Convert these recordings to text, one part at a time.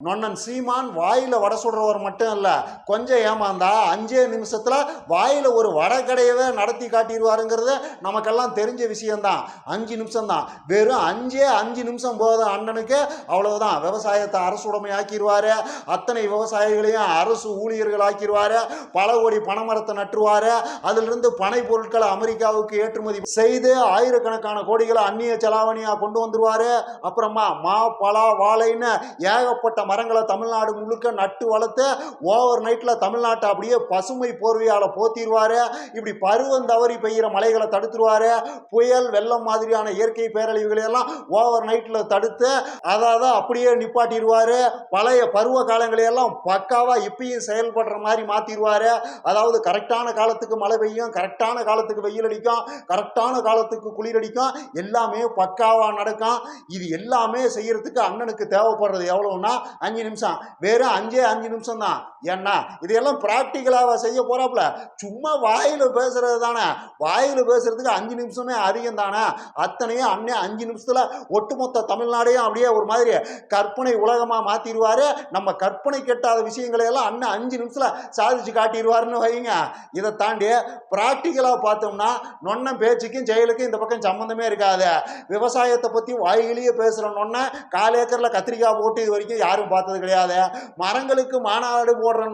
நொன்னன் சீமான் வாயில வடை சுடுறவர் மட்டும் இல்ல கொஞ்சம் ஏமாந்தா அஞ்சே நிமிஷத்துல வாயில ஒரு வடை கடையவே நடத்தி காட்டிடுவாருங்கிறது நமக்கெல்லாம் தெரிஞ்ச விஷயம்தான். அஞ்சு நிமிஷம் தான் வெறும் அஞ்சே அஞ்சு நிமிஷம் போதும் அண்ணனுக்கு அவ்வளவுதான். விவசாயத்தை அரசு உடைமையாக்கிடுவார் அத்தனை விவசாயிகளையும் அரசு ஊழியர்கள் ஆக்கிடுவாரு. பல கோடி பணமரத்தை நட்டுருவாரு. அதிலிருந்து பனை பொருட்களை அமெரிக்காவுக்கு ஏற்றுமதி செய்து ஆயிரக்கணக்கான கோடிகளை அந்நிய செலாவணியா கொண்டு வந்துருவாரு. அப்புறமா மா பலா வாழைன்னு ஏகப்பட்ட மரங்களை தமிழ்நாடு முழுக்க நட்டு வளர்த்து ஓவர் நைட்டில் தமிழ்நாட்டை அப்படியே பசுமை போர்வையால் போத்திடுவார். இப்படி பருவம் தவறி பெய்கிற மலைகளை தடுத்துருவாரு. புயல் வெள்ளம் மாதிரியான இயற்கை பேரழிவுகளை எல்லாம் ஓவர் நைட்டில் தடுத்து அதாவது அப்படியே நிப்பாட்டிடுவார். பழைய பருவ காலங்களை எல்லாம் பக்காவாக இப்பயும் செயல்படுற மாதிரி மாற்றிடுவார் அதாவது கரெக்டான காலத்துக்கு மழை பெய்யும் கரெக்டான காலத்துக்கு வெயில் அடிக்கும் கரெக்டான காலத்துக்கு குளிர் அடிக்கும் எல்லாமே பக்காவாக நடக்கும். இது எல்லாமே செய்யறதுக்கு அண்ணனுக்கு தேவைப்படுறது எவ்வளோன்னா அஞ்சு நிமிஷம். வெறும் அஞ்சே அஞ்சு நிமிஷம் தான் ஏன்னா இதையெல்லாம் ப்ராக்டிக்கலாக செய்ய போறாப்புல? சும்மா வாயில் பேசுறது தானே? வாயில் பேசுறதுக்கு அஞ்சு நிமிஷமே அதிகம் தானே? அத்தனையும் அண்ணே அஞ்சு நிமிஷத்துல ஒட்டுமொத்த தமிழ்நாடையும் அப்படியே ஒரு மாதிரி கற்பனை உலகமாக மாற்றிடுவார் நம்ம கற்பனை கெட்டாத விஷயங்களை எல்லாம் அண்ணன் அஞ்சு நிமிஷத்தில் சாதிச்சு காட்டிடுவாருன்னு வைங்க. இதை தாண்டி ப்ராக்டிக்கலாக பார்த்தோம்னா நொன்ன பேச்சுக்கும் செயலுக்கும் இந்த பக்கம் சம்மந்தமே இருக்காது. விவசாயத்தை பற்றி வாயிலேயே பேசுகிற நொண்ணை கால் ஏக்கரில் கத்திரிக்காய் போட்டு இது வரைக்கும் யாரும் பார்த்தது கிடையாது. மரங்களுக்கு மாநாடு போடுற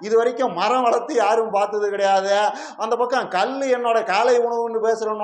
இது வரைக்கும் மரம் வளர்த்து யாரும் பார்த்தது கிடையாது. அந்த பக்கம் கல் என்னோட காலை உணவுன்னு பேசுகிற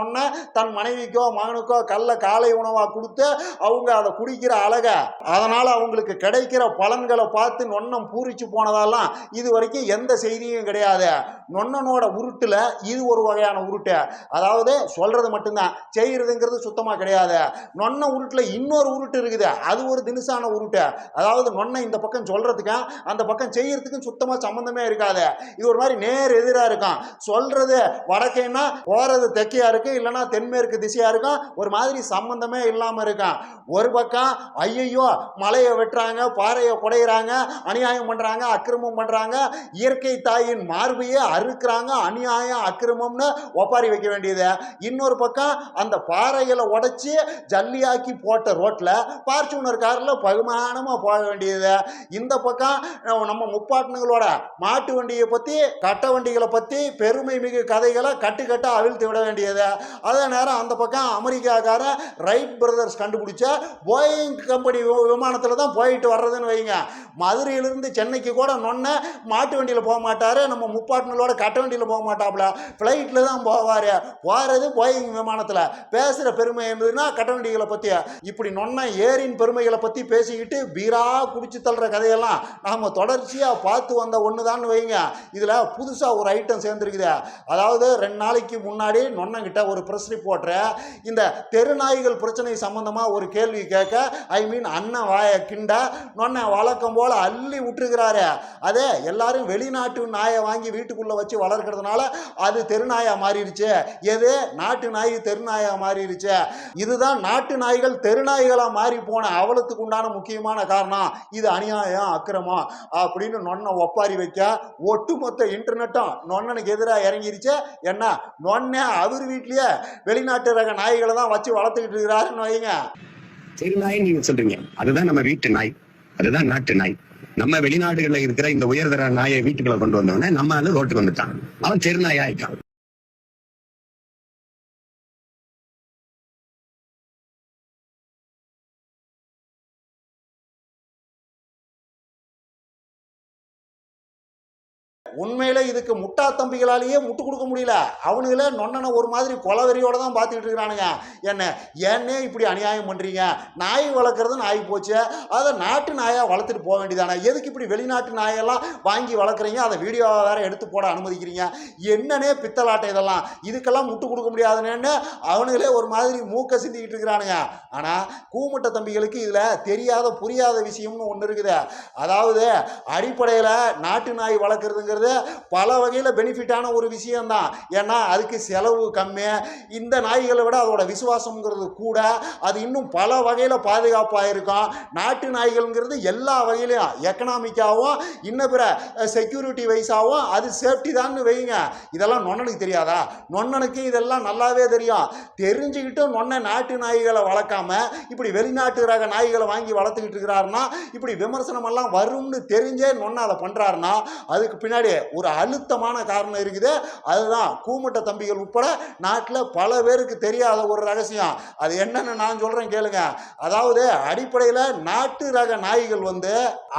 தன் மனைவிக்கோ மகனுக்கோ கல்லை காலை உணவாக கொடுத்து அவங்க அதை குடிக்கிற அழக அதனால் அவங்களுக்கு கிடைக்கிற பலன்களை பார்த்து நொண்ணம் பூரிச்சு போனதெல்லாம் இது வரைக்கும் எந்த செய்தியும் கிடையாது. நொண்ணனோட உருட்டில் இது ஒரு வகையான உருட்டு. அதாவது சொல்கிறது மட்டும்தான். செய்கிறதுங்கிறது சுத்தமாக கிடையாது. நொன்ன உருட்டில் இன்னொரு உருட்டு இருக்குது. அது ஒரு தினுசான உருட்டு. அதாவது நொண்ணை இந்த பக்கம் சொல்கிறதுக்கும் அந்த பக்கம் செய்யறதுக்கும் சுத்தமாக சம்மந்தமே இருக்காது. இது ஒரு மாதிரி நேர் எதிராக இருக்கும் சொல்கிறது வடக்கேன்னா போகிறது தெற்கையா இருக்கும் இல்லைன்னா தென்மேற்கு திசையாக இருக்கும் ஒரு மாதிரி சம்மந்தமே இல்லாமல் இருக்கும் ஒரு பக்கம் ஐயையோ மலையை வெட்டுறாங்க பாறையை குடையிறாங்க அநியாயம் பண்ணுறாங்க அக்கிரமம் பண்ணுறாங்க இயற்கை தாயின் மார்பையே அறுக்கிறாங்க அநியாயம் அக்கிரமம்னு ஒப்பாரி வைக்க வேண்டியது. இன்னொரு பக்கம் அந்த பாறைகளை உடைச்சி ஜல்லியாக்கி போட்ட ரோட்டில் பார்ச்சூனர் காரில் பகுமானமாக போக வேண்டியது இந்த பக்கம் நம்ம- முப்பாட்டினங்களோட மாட்டு வண்டியை பற்றி கட்ட வண்டிகளை பற்றி பெருமை மிகு கதைகளை கட்டு கட்ட அவிழ்த்து விட வேண்டியது. அதே நேரம் அந்த பக்கம் அமெரிக்காக்காரன் ரைட் பிரதர்ஸ் கண்டுபிடிச்ச போயிங் கம்பெனி விமானத்தில் தான் போயிட்டு வர்றதுன்னு வைங்க. மதுரையிலிருந்து சென்னைக்கு கூட நொன்ன மாட்டு வண்டியில் போக மாட்டார். நம்ம முப்பாட்டினங்களோட கட்ட வண்டியில் போக மாட்டாப்புல. ஃப்ளைட்டில் தான் போவார். போகிறது போயிங் விமானத்தில். பேசுகிற பெருமை என்பதுன்னா கட்ட வண்டிகளை பற்றி இப்படி நொன்ன ஏரின் பெருமைகளை பற்றி பேசிக்கிட்டு பீரா குடிச்சு தள்ளுற கதையெல்லாம் நாம் தொடர்ச்சியாக பார்த்து வந்த ஒன்று தான் வைங்க. இதில் புதுசாக ஒரு ஐட்டம் சேர்ந்துருக்குது. அதாவது ரெண்டு நாளைக்கு முன்னாடி நொன்னங்கிட்ட ஒரு ப்ரெஸ் ரிப்போர்ட்டரை இந்த தெருநாய்கள் பிரச்சனை சம்மந்தமாக ஒரு கேள்வி கேட்க ஐ மீன் அண்ணன் வாய கிண்ட நொன்ன வழக்கம் போல் அள்ளி விட்டுருக்கிறாரு. அதே எல்லாரும் வெளிநாட்டு நாயை வாங்கி வீட்டுக்குள்ளே வச்சு வளர்க்கறதுனால அது தெருநாயாக மாறிடுச்சு. எது? நாட்டு நாய் தெருநாயாக மாறிடுச்சு. இதுதான் நாட்டு நாய்கள் தெருநாய்களாக மாறி போன அவலத்துக்கு உண்டான முக்கியமான காரணம். இது அநியாயம் அக்கிரமம் அப்படின்னு நொன்னை ஒப்பாரி வைக்க ஒட்டுமொத்த இன்டர்நெட்டும் நொன்னனுக்கு எதிராக இறங்கிருச்சு. என்ன? நொன்ன அவர் வீட்லயே வெளிநாட்டு ரக நாய்களை தான் வச்சு வளர்த்துக்கிட்டு இருக்கிறாருன்னு வைங்க. சரி நாய் நீங்க சொல்றீங்க. அதுதான் நம்ம வீட்டு நாய். அதுதான் நாட்டு நாய். நம்ம வெளிநாடுகள்ல இருக்கிற இந்த உயர்தர நாயை வீட்டுக்குள்ள கொண்டு வந்தோடனே நம்ம அதை ரோட்டுக்கு வந்துட்டான். அவன் செருநாய் ஆயிட்டான். உண்மையில இதுக்கு முட்டா தம்பிகளாலேயே முட்டு கொடுக்க முடியல. அவனுங்களே நொன்னனை ஒரு மாதிரி கொலவெறியோட தான் பார்த்துக்கிட்டு இருக்கிறானுங்க. என்ன ஏன்னே இப்படி அநியாயம் பண்ணுறீங்க நாய் வளர்க்குறது நாய் போச்சு. அதை நாட்டு நாயாக வளர்த்துட்டு போக வேண்டியதானே? எதுக்கு இப்படி வெளிநாட்டு நாயெல்லாம் வாங்கி வளர்க்குறீங்க? அதை வீடியோ வேறு எடுத்து போட அனுமதிக்கிறீங்க? என்னன்னே பித்தலாட்டை இதெல்லாம். இதுக்கெல்லாம் முட்டு கொடுக்க முடியாதுன்னு அவனுங்களே ஒரு மாதிரி மூக்க சிந்திக்கிட்டு இருக்கிறானுங்க. ஆனால் கூமுட்ட தம்பிகளுக்கு இதில் தெரியாத புரியாத விஷயம்னு ஒன்று இருக்குது. அதாவது அடிப்படையில் நாட்டு நாய் வளர்க்குறதுங்கிறது அப்படிங்கிறது பல வகையில் பெனிஃபிட்டான ஒரு விஷயந்தான் ஏன்னா அதுக்கு செலவு கம்மி. இந்த நாய்களை விட அதோட விசுவாசம்ங்கிறது கூட அது இன்னும் பல வகையில் பாதுகாப்பாக இருக்கும் நாட்டு நாய்கள்ங்கிறது எல்லா வகையிலையும் எக்கனாமிக்காகவும் இன்னும் பிற செக்யூரிட்டி வைஸாகவும் அது சேஃப்டி தான் வைங்க. இதெல்லாம் நொன்னனுக்கு தெரியாதா? நொன்னனுக்கு இதெல்லாம் நல்லாவே தெரியும். தெரிஞ்சுக்கிட்டு நொன்ன நாட்டு நாய்களை வளர்க்காம இப்படி வெளிநாட்டு ரக நாய்களை வாங்கி வளர்த்துக்கிட்டு இருக்கிறாருன்னா இப்படி விமர்சனம் எல்லாம் வரும்னு தெரிஞ்சே நொன்ன அதை பண்ணுறாருன்னா அதுக்கு பின்னாடி ஒரு அழுத்தமான காரணம் இருக்குது. அதுதான் கூமுட்ட தம்பிகள் உட்பட நாட்டில் பல பேருக்கு தெரியாத ஒரு ரகசியம். அது என்னன்னு நான் சொல்கிறேன் கேளுங்க. அதாவது அடிப்படையில் நாட்டு ரக நாய்கள் வந்து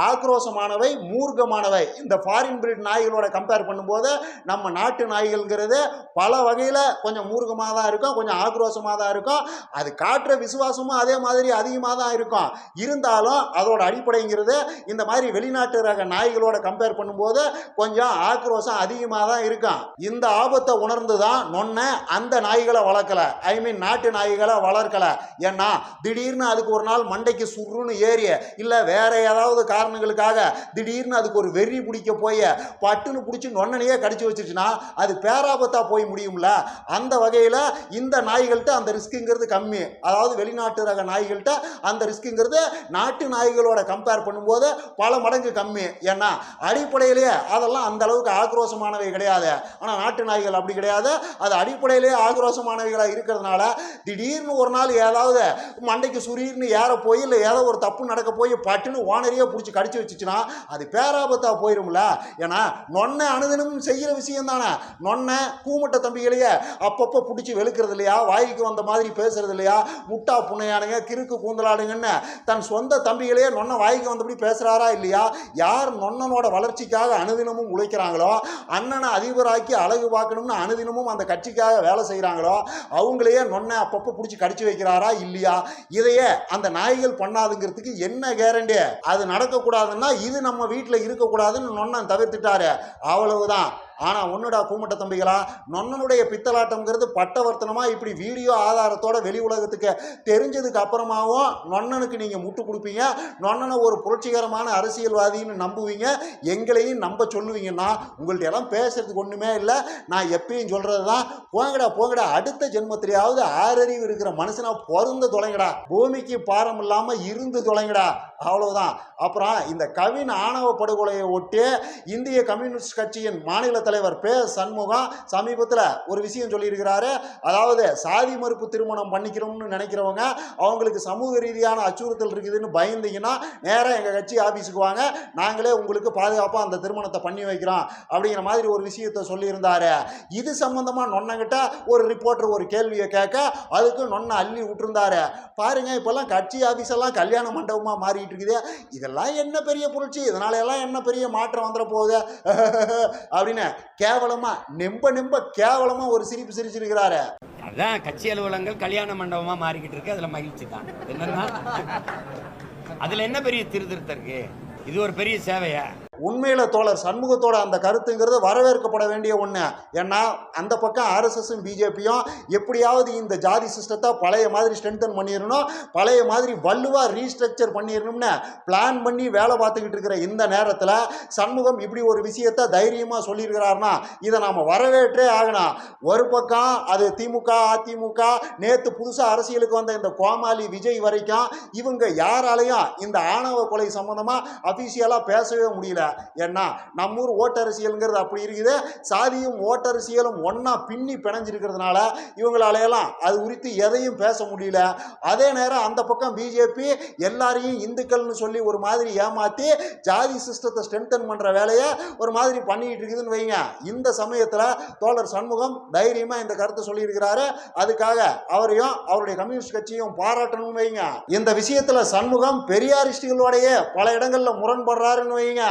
ஆக்ரோஷமானவை மூர்க்கமானவை. இந்த ஃபாரின் பிரீட் நாய்களோட கம்பேர் பண்ணும்போது நம்ம நாட்டு நாய்கள்ங்கிறது பல வகையில் கொஞ்சம் மூர்க்கமாக தான் இருக்கும் கொஞ்சம் ஆக்ரோஷமாக தான் இருக்கும். அது காட்டுற விசுவாசமும் அதே மாதிரி அதிகமாக தான் இருக்கும். இருந்தாலும் அதோட அடிப்படைங்கிறது இந்த மாதிரி வெளிநாட்டு ரக நாய்களோட கம்பேர் பண்ணும்போது கொஞ்சம் ஆக்ரோஷம் அதிகமாக தான் இருக்கும். இந்த ஆபத்தை உணர்ந்து தான் நொன்ன அந்த நாய்களை வளர்க்கல. ஐ மீன் நாட்டு நாய்களை வளர்க்கல. ஏன்னா திடீர்னு அதுக்கு ஒரு நாள் மண்டைக்கு சுருன்னு ஏறிய இல்லை வேற ஏதாவது காரணங்களுக்காக திடீர்னு அதுக்கு ஒரு வெறி பிடிக்க போய் பட்டுன்னு பிடிச்சி நொன்னனையே கடிச்சு வச்சிருச்சுன்னா அது பேராபத்தாக போய் முடியும்ல? அந்த வகையில் இந்த நாய்கள்கிட்ட அந்த ரிஸ்க்குங்கிறது கம்மி. அதாவது வெளிநாட்டு ரக நாய்கள்கிட்ட அந்த ரிஸ்க்குங்கிறது நாட்டு நாய்களோட கம்பேர் பண்ணும்போது பல மடங்கு கம்மி. ஏன்னா அடிப்படையிலேயே அதெல்லாம் அந்த அளவுக்கு ஆக்ரோஷமானவை கிடையாது. ஆனால் நாட்டு நாய்கள் அப்படி கிடையாது. அது அடிப்படையிலேயே ஆக்ரோஷமானவைகளாக இருக்கிறதுனால திடீர்னு ஒரு நாள் ஏதாவது மண்டைக்கு சுரீர்னு ஏற போய் இல்லை ஏதோ ஒரு தப்பு நடக்க போய் பட்டுன்னு ஓனரியே பிடிச்சி கடிச்சு வச்சுச்சுன்னா அது பேராபத்தாக போயிரும்ல. ஏன்னா நொன்ன அனுதினமும் செய்கிற விஷயம் தானே. நொன்னை கூமட்ட தம்பிகளையே அப்பப்போ பிடிச்சி வெளுக்கிறது இல்லையா? வாய்க்கு வந்த மாதிரி பேசுறது இல்லையா? முட்டா புண்ணையானுங்க கிறுக்கு கூந்தலாடுங்கன்னு தன் சொந்த தம்பிகளையே நொன்ன வாய்க்கு வந்தபடி பேசுகிறாரா இல்லையா? யார் நொன்னனோட வளர்ச்சிக்காக அனுதினமும் உழைக்கிறாங்களோ அண்ணனை அதிபராக்கி அழகு பார்க்கணும்னு அனுதினமும் அந்த கட்சிக்காக வேலை செய்கிறாங்களோ அவங்களையே நொன்ன அப்பப்போ பிடிச்சி கடிச்சு வைக்கிறாரா இல்லையா? இதையே அந்த நாய்கள் பண்ணாதுங்கிறதுக்கு என்ன கேரண்டி அது நடக்கக்கூடாதுன்னா இது நம்ம வீட்டில் இருக்கக்கூடாதுன்னு நொன்னன் தவிர்த்துட்டாரு. அவ்வளவுதான். ஆனால் ஒன்றுடா கூமட்ட தம்பிகளா? நொன்னனுடைய பித்தலாட்டம்ங்கிறது பட்டவர்த்தனமாக இப்படி வீடியோ ஆதாரத்தோட வெளி உலகத்துக்கு தெரிஞ்சதுக்கு அப்புறமாவும் நொன்னனுக்கு நீங்கள் முட்டு கொடுப்பீங்க. நொன்னனை ஒரு புரட்சிகரமான அரசியல்வாதின்னு நம்புவீங்க. எங்களையும் நம்ப சொல்லுவீங்கன்னா உங்கள்ட்ட எல்லாம் பேசுறதுக்கு ஒன்றுமே இல்லை. நான் எப்பயும் சொல்கிறது தான் போங்கடா போங்கடா. அடுத்த ஜென்மத்திலேயாவது ஆறறிவு இருக்கிற மனுஷனா பிறந்து தொலைங்கடா. பூமிக்கு பாரம் இல்லாமல் இருந்து தொலைங்கடா. அவ்வளோதான் அப்புறம் இந்த கவின் ஆணவ படுகொலையை ஒட்டி இந்திய கம்யூனிஸ்ட் கட்சியின் மாநில தலைவர் பே சண்முகம் சமீபத்தில் ஒரு விஷயம் சொல்லியிருக்கிறாரு. அதாவது சாதி மறுப்பு திருமணம் பண்ணிக்கிறோம்னு நினைக்கிறவங்க அவங்களுக்கு சமூக ரீதியான அச்சுறுத்தல் இருக்குதுன்னு பயந்தீங்கன்னா நேராக எங்கள் கட்சி ஆஃபீஸுக்கு வாங்க. நாங்களே உங்களுக்கு பாதுகாப்பாக அந்த திருமணத்தை பண்ணி வைக்கிறோம் அப்படிங்கிற மாதிரி ஒரு விஷயத்த சொல்லியிருந்தாரு. இது சம்மந்தமாக நொன்னங்கிட்ட ஒரு ரிப்போர்ட்டர் ஒரு கேள்வியை கேட்க அதுக்கு நொன்ன அள்ளி விட்டுருந்தாரு. பாருங்க இப்போல்லாம் கட்சி ஆஃபீஸ் எல்லாம் கல்யாண மண்டபமாக மாறிட்டு இருக்குது. இதெல்லாம் என்ன பெரிய புரட்சி? இதனால எல்லாம் என்ன பெரிய மாற்றம் வந்துட போகுது? அப்படின்னு கேவலமா நெம்ப நெம்ப கேவலமா ஒரு சிரிப்பு சிரிச்சிருக்கிறாரு. அதான் கட்சி அலுவலகங்கள் கல்யாண மண்டபமா மாறிக்கிட்டு இருக்கு. அதுல மகிழ்ச்சி தான். என்னன்னா அதுல என்ன பெரிய திருத்திருத்த இருக்கு? இது ஒரு பெரிய சேவையா? உண்மையில் தோழர் சண்முகத்தோட அந்த கருத்துங்கிறது வரவேற்கப்பட வேண்டிய ஒன்று ஏன்னா அந்த பக்கம் ஆர்எஸ்எஸும் பிஜேபியும் எப்படியாவது இந்த ஜாதி சிஸ்டத்தை பழைய மாதிரி ஸ்ட்ரென்தன் பண்ணிடணும் பழைய மாதிரி வலுவாக ரீஸ்ட்ரக்சர் பண்ணிடணும்னு பிளான் பண்ணி வேலை பார்த்துக்கிட்டு இருக்கிற இந்த நேரத்தில் சண்முகம் இப்படி ஒரு விஷயத்தை தைரியமாக சொல்லியிருக்கிறாருன்னா இதை நாம் வரவேற்றே ஆகணும். ஒரு பக்கம் அது திமுக அதிமுக நேற்று புதுசாக அரசியலுக்கு வந்த இந்த கோமாளி விஜய் வரைக்கும் இவங்க யாராலையும் இந்த ஆணவ கொலை சம்மந்தமாக அஃபிஷியலாக பேசவே முடியல. ஏன்னா நம்ம ஊர் ஓட்டரசியலுங்கிறது அப்படி இருக்குது. சாதியும் ஓட்டரசியலும் ஒன்றா பின்னி பிணைஞ்சிருக்கிறதுனால இவங்களாலையெல்லாம் அது குறித்து எதையும் பேச முடியல. அதே நேரம் அந்த பக்கம் பிஜேபி எல்லாரையும் இந்துக்கள்னு சொல்லி ஒரு மாதிரி ஏமாற்றி ஜாதி சிஸ்டத்தை ஸ்ட்ரென்தன் பண்ணுற வேலையை ஒரு மாதிரி பண்ணிக்கிட்டு இருக்குதுன்னு வைங்க. இந்த சமயத்தில் தோழர் சண்முகம் தைரியமாக இந்த கருத்தை சொல்லியிருக்கிறாரு. அதுக்காக அவரையும் அவருடைய கம்யூனிஸ்ட் கட்சியும் பாராட்டணும்னு வைங்க. இந்த விஷயத்தில் சண்முகம் பெரியாரிஸ்டுகளோடையே பல இடங்களில் முரண்படுறாருன்னு வைங்க.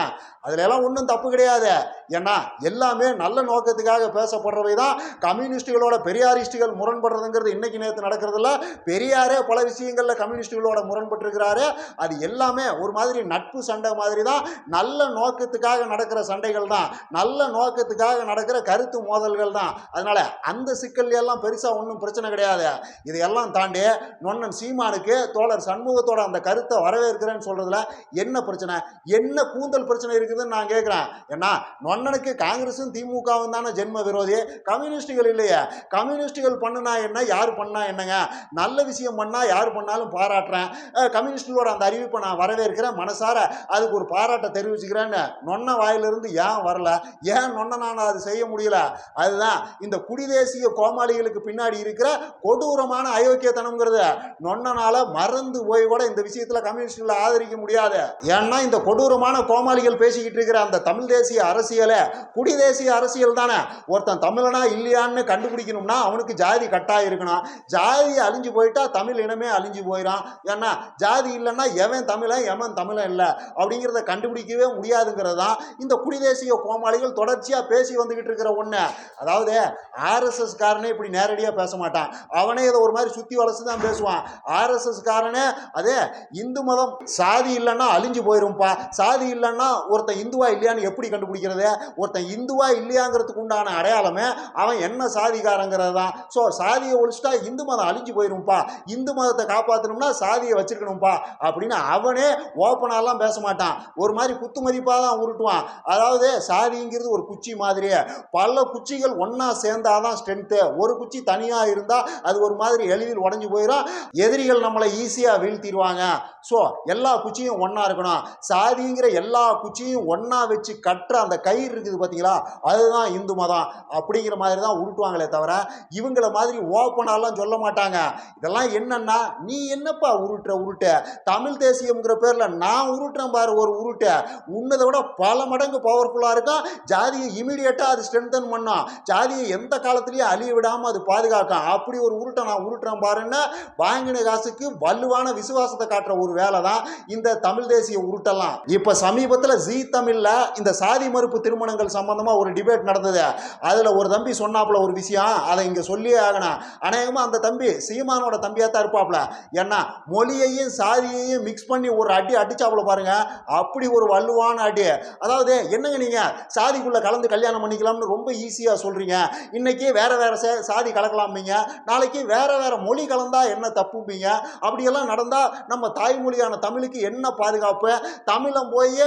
அதுல எல்லாம் ஒன்றும் தப்பு கிடையாது. ஏன்னா எல்லாமே நல்ல நோக்கத்துக்காக பேசப்படுறவை தான் கம்யூனிஸ்டுகளோட பெரியாரிஸ்டுகள் முரண்படுறதுங்கிறது இன்னைக்கு நேற்று நடக்கிறதுல. பெரியாரே பல விஷயங்களில் கம்யூனிஸ்டுகளோட முரண்பட்டிருக்கிறாரு. அது எல்லாமே ஒரு மாதிரி நட்பு சண்டை மாதிரி தான். நல்ல நோக்கத்துக்காக நடக்கிற சண்டைகள் தான். நல்ல நோக்கத்துக்காக நடக்கிற கருத்து மோதல்கள் தான். அதனால அந்த சிக்கல் எல்லாம் பெருசாக ஒன்றும் பிரச்சனை கிடையாது. இதையெல்லாம் தாண்டி நொன்னன் சீமானுக்கு தோழர் சண்முகத்தோட அந்த கருத்தை வரவேற்கிறேன்னு சொல்றதுல என்ன பிரச்சனை? என்ன கூந்தல் பிரச்சனை பிரச்சனை இருக்குதுன்னு நான் கேட்குறேன் ஏன்னா நொன்னனுக்கு காங்கிரஸும் திமுகவும் தானே ஜென்ம விரோதி கம்யூனிஸ்டுகள் இல்லையே. கம்யூனிஸ்டுகள் பண்ணுனா என்ன? யார் பண்ணா என்னங்க? நல்ல விஷயம் பண்ணா யார் பண்ணாலும் பாராட்டுறேன். கம்யூனிஸ்டுகளோட அந்த அறிவிப்பை நான் வரவேற்கிறேன் மனசார. அதுக்கு ஒரு பாராட்டை தெரிவிச்சுக்கிறேன்னு. நொன்ன வாயிலிருந்து ஏன் வரல? ஏன் நொன்னனால அது செய்ய முடியல? அதுதான் இந்த குடிதேசிய கோமாளிகளுக்கு பின்னாடி இருக்கிற கொடூரமான அயோக்கியத்தனம்ங்கிறது. நொன்னனால மறந்து போய் கூட இந்த விஷயத்தில் கம்யூனிஸ்டுகளை ஆதரிக்க முடியாது. ஏன்னா இந்த கொடூரமான கோமாளிகள் பேசிக்கிட்டு இருக்கிற அந்த தமிழ் தேசிய அரசியலை குடிதேசிய அரசியல் தானே? ஒருத்தன் தமிழனா இல்லையான்னு கண்டுபிடிக்கணும்னா அவனுக்கு ஜாதி கட்டாயம் இருக்கணும். ஜாதி அழிஞ்சு போயிட்டா தமிழ் இனமே அழிஞ்சு போயிடும். ஏன்னா ஜாதி இல்லைன்னா எவன் தமிழன் எவன் தமிழன் இல்லை? அப்படிங்கிறத கண்டுபிடிக்கவே முடியாதுங்கிறது தான் இந்த குடிதேசிய கோமாளிகள் தொடர்ச்சியாக பேசி வந்துக்கிட்டு இருக்கிற ஒன்று அதாவது ஆர்எஸ்எஸ் காரனே இப்படி நேரடியாக பேச மாட்டான். அவனே இதை ஒரு மாதிரி சுற்றி வளர்ச்சி தான் பேசுவான். ஆர்எஸ்எஸ் காரனே அதே இந்து மதம் சாதி இல்லைன்னா அழிஞ்சு போயிரும்ப்பா சாதி இல்லைன்னா ஒருத்தன் இந்துவா இல்லையான்னு எப்படி கண்டுபிடிக்கிறது? ஒருத்தன் இந்துவா இல்லையாங்கிறதுக்கு உண்டான அடையாளமே அவன் என்ன சாதிக்காரங்கிறது தான் ஸோ சாதியை ஒழிச்சிட்டா இந்து மதம் அழிஞ்சு போயிரும்ப்பா இந்து மதத்தை காப்பாற்றணும்னா சாதியை வச்சிருக்கணும்ப்பா அப்படின்னு அவனே ஓப்பனாலாம் பேச மாட்டான். ஒரு மாதிரி குத்து மதிப்பாக தான் உருட்டுவான். அதாவது சாதிங்கிறது ஒரு குச்சி மாதிரியே. பல குச்சிகள் ஒன்றா சேர்ந்தாதான் ஸ்ட்ரென்த்து ஒரு குச்சி தனியாக இருந்தால் அது ஒரு மாதிரி எளிதில் உடஞ்சி போயிடும் எதிரிகள் நம்மளை ஈஸியாக வீழ்த்திடுவாங்க. ஸோ எல்லா குச்சியும் ஒன்றா இருக்கணும். சாதிங்கிற எல்லா குச்சியும் ஒன்றா வச்சு கட்டுற அந்த கயிறு இருக்குது பார்த்தீங்களா அதுதான் இந்து மதம். அப்படிங்கிற மாதிரி தான் உருட்டுவாங்களே தவிர இவங்கள மாதிரி ஓப்பனாலாம் சொல்ல மாட்டாங்க. இதெல்லாம் என்னன்னா நீ என்னப்பா உருட்டுற உருட்ட? தமிழ் தேசியம்ங்கிற பேரில் நான் உருட்டுறேன் பாரு ஒரு உருட்ட. உன்னதை விட பல மடங்கு பவர்ஃபுல்லாக இருக்கும் ஜாதியை இமீடியட்டாக அது ஸ்ட்ரென்தன் பண்ணும் ஜாதியை எந்த காலத்துலேயும் அழிய விடாமல் அது பாதுகாக்கும். அப்படி ஒரு உருட்டை நான் உருட்டுறேன் பாருன்னு வாங்கின காசுக்கு வலுவான விசுவாசத்தை காட்டுற ஒரு வேலை தான் இந்த தமிழ் தேசிய உருட்டெல்லாம். இப்போ சமீபத்தில் ஜி தமிழில் இந்த சாதி மறுப்பு திருமணங்கள் சம்பந்தமாக ஒரு டிபேட் நடந்தது. அதில் ஒரு தம்பி சொன்னாப்புல ஒரு விஷயம். அதை இங்கே சொல்லியே ஆகணும். அநேகமாக அந்த தம்பி சீமானோட தம்பியாக தான் இருப்பாப்புல. ஏன்னா மொழியையும் சாதியையும் மிக்ஸ் பண்ணி ஒரு அடி அடிச்சாப்புல பாருங்கள் அப்படி ஒரு வலுவான அடி. அதாவது என்னங்க நீங்கள் சாதிக்குள்ளே கலந்து கல்யாணம் பண்ணிக்கலாம்னு ரொம்ப ஈஸியாக சொல்கிறீங்க இன்றைக்கி வேறு வேறு சாதி கலக்கலாம்பீங்க. நாளைக்கு வேறு வேறு மொழி கலந்தால் என்ன தப்புப்பீங்க அப்படியெல்லாம் நடந்தால் நம்ம தாய்மொழியான தமிழுக்கு என்ன பாதுகாப்பு? தமிழம் போய்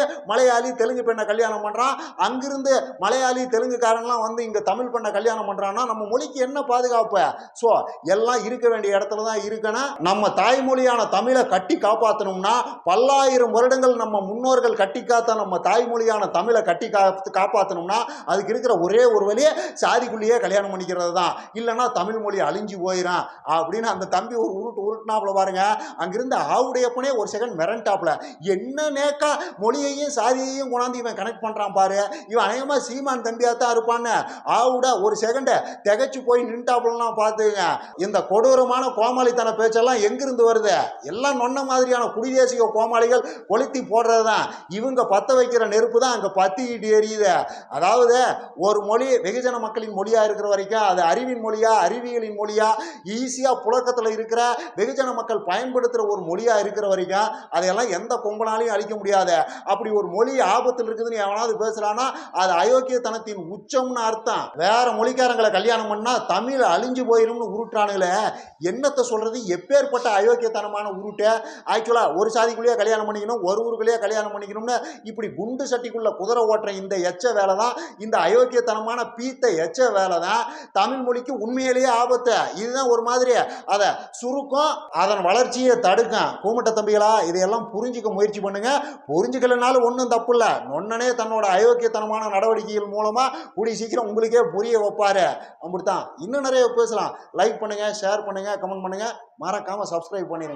மலையாளி தெலுங்கு பெண்ணை கல்யாணம் பண்ணுறான் அங்கிருந்து மலையாளி தெலுங்குக்காரன்லாம் வந்து இங்கே தமிழ் பெண்ணை கல்யாணம் பண்ணுறான்னா நம்ம மொழிக்கு என்ன பாதுகாப்பு? ஸோ எல்லாம் இருக்க வேண்டிய இடத்துல தான் இருக்கணும். நம்ம தாய்மொழியான தமிழை கட்டி காப்பாற்றணும்னா பல்லாயிரம் வருடங்கள் நம்ம முன்னோர்கள் கட்டி காத்த நம்ம தாய்மொழியான தமிழை கட்டி காத்து காப்பாற்றணும்னா அதுக்கு இருக்கிற ஒரே ஒரு வழியே சாதிக்குள்ளேயே கல்யாணம் பண்ணிக்கிறது தான். இல்லைன்னா தமிழ் மொழி அழிஞ்சு போயிடும் அப்படின்னு அந்த தம்பி ஒரு உருட்டு உருட்டுனாப்புல பாருங்க. அங்கிருந்து ஆவுடையப்பனே ஒரு செகண்ட் மிரண்டாப்புல. என்ன நேக்கா மொழியையும் சாதியையும் கொண்டாந்து இவன் கனெக்ட் பண்ணுறான் பாரு. இவன் அநேகமாக சீமான் தம்பியாக தான் இருப்பான்னு. ஆவுட ஒரு செகண்டை திகச்சு போய் நின்ட்டாப்புலாம் பார்த்துங்க இந்த கொடூரமான கோமாளித்தன பேச்செல்லாம் எங்கிருந்து வருது? எல்லாம் நொன்ன மாதிரியான குடிதேசிய கோமாளிகள் கொளுத்தி போடுறது தான் இவங்க பற்ற வைக்கிற நெருப்பு தான் அங்கே பத்திக்கிட்டு எரியுது. அதாவது ஒரு மொழி வெகுஜன மக்களின் மொழியாக இருக்கிற வரைக்கும் அது அறிவின் மொழியா அறிவியலின் மொழியா ஈஸியாக புழக்கத்தில் இருக்கிற வெகுஜன மக்கள் பயன்படுத்துகிற ஒரு மொழியாக இருக்கிற வரைக்கும் அதையெல்லாம் எந்த கொம்பனாலையும் அழிக்க முடியாது. அப்படி ஒரு மொழி ஆபத்தில் இருக்குதுன்னு எவனாவது பேசுகிறான்னா அது அயோக்கியத்தனத்தின் உச்சம்னு அர்த்தம். வேற மொழிக்காரங்களை கல்யாணம் பண்ணால் தமிழ் அழிஞ்சு போயிடும்னு உருட்டுறானுங்களே. என்னத்தை சொல்கிறது எப்பேற்பட்ட அயோக்கியத்தனமான உருட்டு? ஆக்சுவலாக ஒரு சாதிக்குள்ளேயே கல்யாணம் பண்ணிக்கணும் ஒரு ஊருக்குள்ளேயே கல்யாணம் பண்ணிக்கணும்னு இப்படி குண்டு சட்டிக்குள்ள குதிரை ஓட்டுற இந்த எச்ச வேலை தான் இந்த அயோக்கியத்தனமான பீத்த எச்ச வேலை தான் தமிழ் மொழிக்கு உண்மையிலேயே ஆபத்து. இதுதான் ஒரு மாதிரி அதை சுருக்கம் அதன் வளர்ச்சியை தடுக்கும். கூமட்ட தம்பிகளா இதையெல்லாம் புரிஞ்சுக்க முயற்சி பண்ணுங்க. புரிஞ்சுக்கலனாலும் ஒன்றும் தப்பு இல்லை நொன்னனே தன்னோட அயோக்கியத்தனமான நடவடிக்கைகள் மூலமாக கூடிய சீக்கிரம் உங்களுக்கே புரிய வைப்பாரு. அப்படித்தான். இன்னும் நிறைய பேசலாம். லைக் பண்ணுங்க ஷேர் பண்ணுங்க கமெண்ட் பண்ணுங்க. மறக்காமல் சப்ஸ்கிரைப் பண்ணிடுங்க